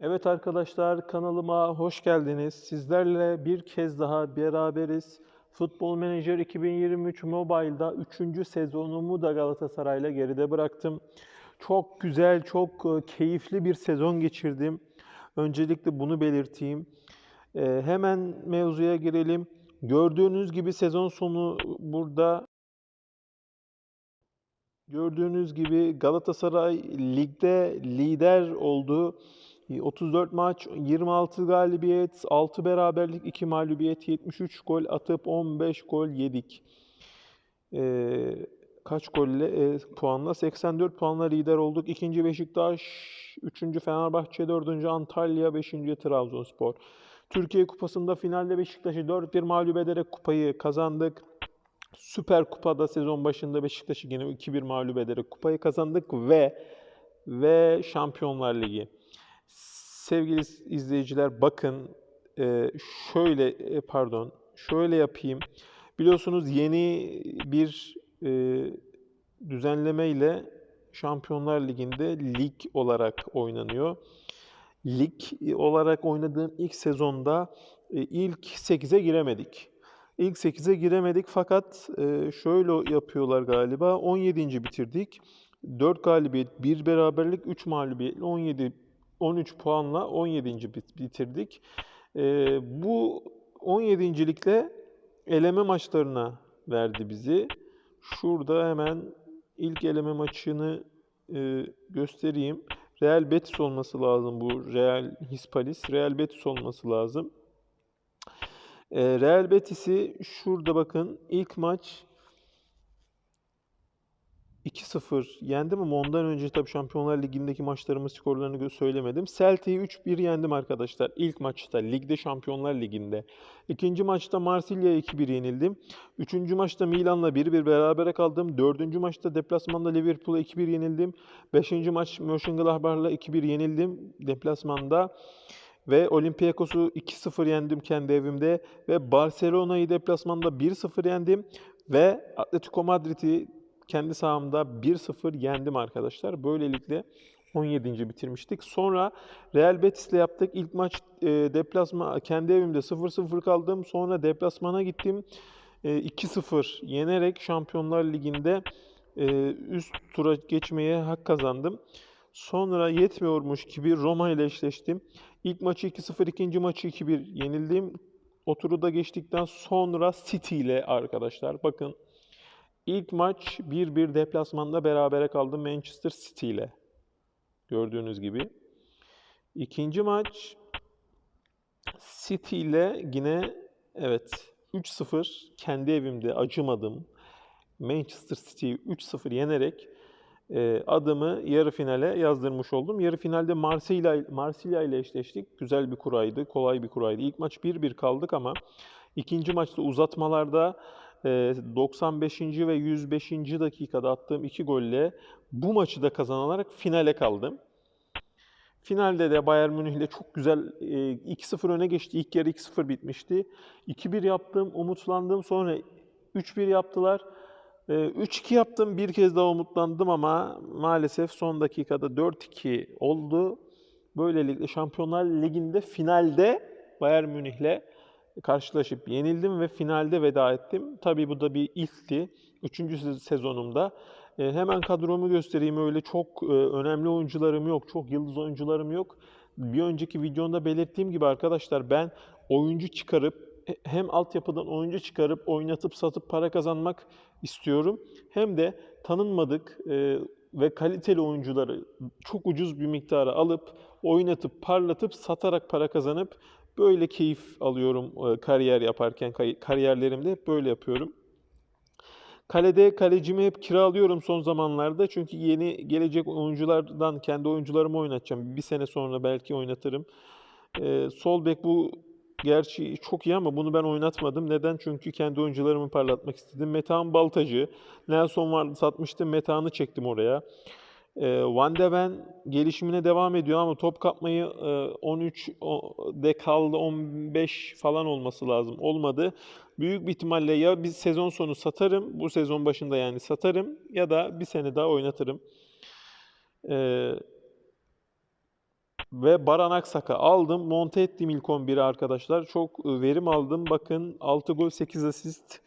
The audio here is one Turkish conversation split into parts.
Evet arkadaşlar kanalıma hoş geldiniz. Sizlerle bir kez daha beraberiz. Futbol Manager 2023 Mobile'da 3. sezonumu da Galatasaray'la geride bıraktım. Çok güzel, çok e, keyifli bir sezon geçirdim. Öncelikle bunu belirteyim. E, hemen mevzuya girelim. Gördüğünüz gibi sezon sonu burada Gördüğünüz gibi Galatasaray ligde lider oldu. 34 maç, 26 galibiyet, 6 beraberlik, 2 mağlubiyet, 73 gol atıp 15 gol yedik. Ee, kaç golle? E, puanla 84 puanla lider olduk. İkinci Beşiktaş, üçüncü Fenerbahçe, dördüncü Antalya, beşinci Trabzonspor. Türkiye Kupası'nda finalde Beşiktaş'ı 4-1 mağlup ederek kupayı kazandık. Süper Kupa'da sezon başında Beşiktaş'ı yine 2-1 mağlup ederek kupayı kazandık ve ve Şampiyonlar Ligi. Sevgili izleyiciler bakın e, şöyle e, pardon şöyle yapayım. Biliyorsunuz yeni bir e, düzenleme ile Şampiyonlar Ligi'nde lig olarak oynanıyor. Lig olarak oynadığım ilk sezonda e, ilk 8'e giremedik. İlk 8'e giremedik fakat şöyle yapıyorlar galiba. 17. bitirdik. 4 galibiyet, 1 beraberlik, 3 mağlubiyet, 17 13 puanla 17. bitirdik. E, bu 17.likle eleme maçlarına verdi bizi. Şurada hemen ilk eleme maçını e, göstereyim. Real Betis olması lazım bu Real Hispalis. Real Betis olması lazım. E, Real Betis'i şurada bakın ilk maç 2-0 yendim ama ondan önce tabii Şampiyonlar Ligi'ndeki maçlarımın skorlarını söylemedim. Celtic'i 3-1 yendim arkadaşlar ilk maçta ligde Şampiyonlar Ligi'nde. İkinci maçta Marsilya'ya 2-1 yenildim. Üçüncü maçta Milan'la 1-1 berabere kaldım. Dördüncü maçta deplasmanda Liverpool'a 2-1 yenildim. Beşinci maç Mönchengladbach'la 2-1 yenildim deplasmanda. Ve Olympiakos'u 2-0 yendim kendi evimde. Ve Barcelona'yı deplasmanda 1-0 yendim. Ve Atletico Madrid'i kendi sahamda 1-0 yendim arkadaşlar. Böylelikle 17. bitirmiştik. Sonra Real Betis'le yaptık. İlk maç e, deplasma kendi evimde 0-0 kaldım. Sonra deplasmana gittim. E, 2-0 yenerek Şampiyonlar Ligi'nde e, üst tura geçmeye hak kazandım. Sonra yetmiyormuş gibi Roma ile eşleştim. İlk maçı 2-0, ikinci maçı 2-1 yenildim. O turu da geçtikten sonra City ile arkadaşlar bakın ilk maç 1-1 deplasmanda berabere kaldım Manchester City ile. Gördüğünüz gibi. İkinci maç City ile yine evet 3-0 kendi evimde acımadım. Manchester City'yi 3-0 yenerek e, adımı yarı finale yazdırmış oldum. Yarı finalde Marsilya, Marsilya ile eşleştik. Güzel bir kuraydı, kolay bir kuraydı. İlk maç 1-1 kaldık ama ikinci maçta uzatmalarda 95. ve 105. dakikada attığım iki golle bu maçı da kazanarak finale kaldım. Finalde de Bayern Münih ile çok güzel e, 2-0 öne geçti. İlk yarı 2-0 bitmişti. 2-1 yaptım, umutlandım. Sonra 3-1 yaptılar. 3-2 yaptım. Bir kez daha umutlandım ama maalesef son dakikada 4-2 oldu. Böylelikle Şampiyonlar Ligi'nde finalde Bayern Münih'le karşılaşıp yenildim ve finalde veda ettim. Tabii bu da bir ilkti. Üçüncü sezonumda. Hemen kadromu göstereyim. Öyle çok önemli oyuncularım yok. Çok yıldız oyuncularım yok. Bir önceki videomda belirttiğim gibi arkadaşlar ben oyuncu çıkarıp hem altyapıdan oyuncu çıkarıp oynatıp satıp para kazanmak istiyorum. Hem de tanınmadık e, ve kaliteli oyuncuları çok ucuz bir miktara alıp oynatıp parlatıp satarak para kazanıp böyle keyif alıyorum e, kariyer yaparken kariyerlerimde hep böyle yapıyorum. Kalede kalecimi hep kiralıyorum son zamanlarda çünkü yeni gelecek oyunculardan kendi oyuncularımı oynatacağım. Bir sene sonra belki oynatırım. Ee, sol bek bu Gerçi çok iyi ama bunu ben oynatmadım. Neden? Çünkü kendi oyuncularımı parlatmak istedim. Metehan Baltacı, Nelson vardı satmıştım. Metehan'ı çektim oraya. Ee, Van de Ven gelişimine devam ediyor ama top kapmayı e, 13 de kaldı 15 falan olması lazım. Olmadı. Büyük bir ihtimalle ya bir sezon sonu satarım, bu sezon başında yani satarım ya da bir sene daha oynatırım. Ee, Ve Baran Aksak'ı aldım. Monte ettim ilk 11'i arkadaşlar. Çok e, verim aldım. Bakın 6 gol 8 asist.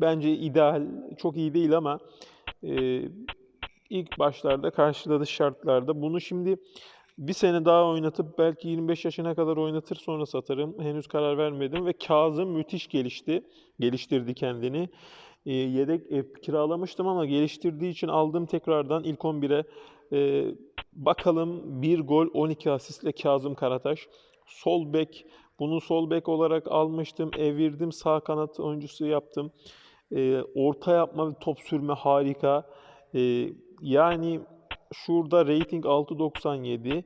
Bence ideal. Çok iyi değil ama e, ilk başlarda karşıladı şartlarda. Bunu şimdi bir sene daha oynatıp belki 25 yaşına kadar oynatır sonra satarım. Henüz karar vermedim ve Kazım müthiş gelişti. Geliştirdi kendini. E, yedek e, kiralamıştım ama geliştirdiği için aldım tekrardan ilk 11'e. E, bakalım 1 gol 12 asistle Kazım Karataş. Sol bek bunu sol bek olarak almıştım. Evirdim sağ kanat oyuncusu yaptım. E, orta yapma ve top sürme harika. E, yani şurada rating 6.97.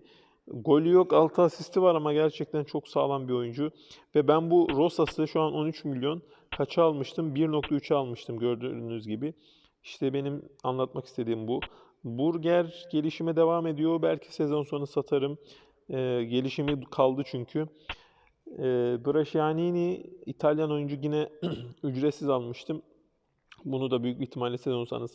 Golü yok 6 asisti var ama gerçekten çok sağlam bir oyuncu. Ve ben bu Rosas'ı şu an 13 milyon kaça almıştım? 1.3'e almıştım gördüğünüz gibi. İşte benim anlatmak istediğim bu. Burger gelişime devam ediyor. Belki sezon sonu satarım. Ee, gelişimi kaldı çünkü. Ee, Brascianini İtalyan oyuncu yine ücretsiz almıştım. Bunu da büyük ihtimalle sezon sonu,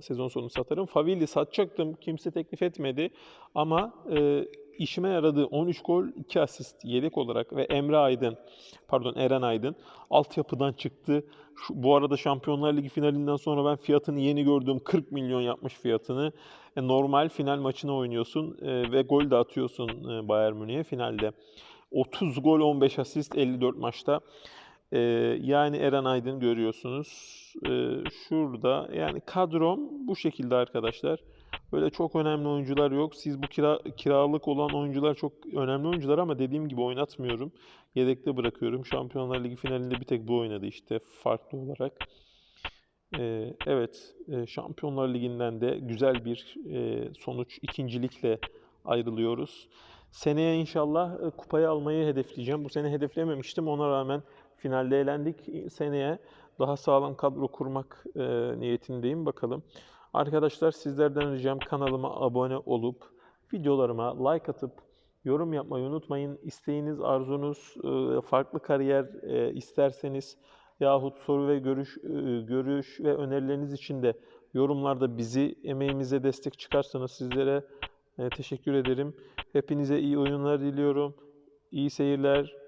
sezon sonu satarım. Favilli satacaktım. Kimse teklif etmedi. Ama e, işime yaradı 13 gol, 2 asist yedek olarak ve Emre Aydın, pardon Eren Aydın altyapıdan çıktı. Şu, bu arada Şampiyonlar Ligi finalinden sonra ben fiyatını yeni gördüm. 40 milyon yapmış fiyatını. E, normal final maçını oynuyorsun e, ve gol de atıyorsun e, Bayern Münih'e finalde. 30 gol, 15 asist 54 maçta. Ee, yani Eren Aydın görüyorsunuz. Ee, şurada yani kadrom bu şekilde arkadaşlar. Böyle çok önemli oyuncular yok. Siz bu kira, kiralık olan oyuncular çok önemli oyuncular ama dediğim gibi oynatmıyorum. Yedekte bırakıyorum. Şampiyonlar Ligi finalinde bir tek bu oynadı işte farklı olarak. Ee, evet, e, Şampiyonlar Ligi'nden de güzel bir e, sonuç ikincilikle ayrılıyoruz. Seneye inşallah e, kupayı almayı hedefleyeceğim. Bu sene hedeflememiştim. Ona rağmen finalde elendik. Seneye daha sağlam kadro kurmak e, niyetindeyim. Bakalım. Arkadaşlar sizlerden ricam kanalıma abone olup videolarıma like atıp yorum yapmayı unutmayın. İsteğiniz, arzunuz, e, farklı kariyer e, isterseniz yahut soru ve görüş e, görüş ve önerileriniz için de yorumlarda bizi emeğimize destek çıkarsanız sizlere e, teşekkür ederim. Hepinize iyi oyunlar diliyorum. İyi seyirler.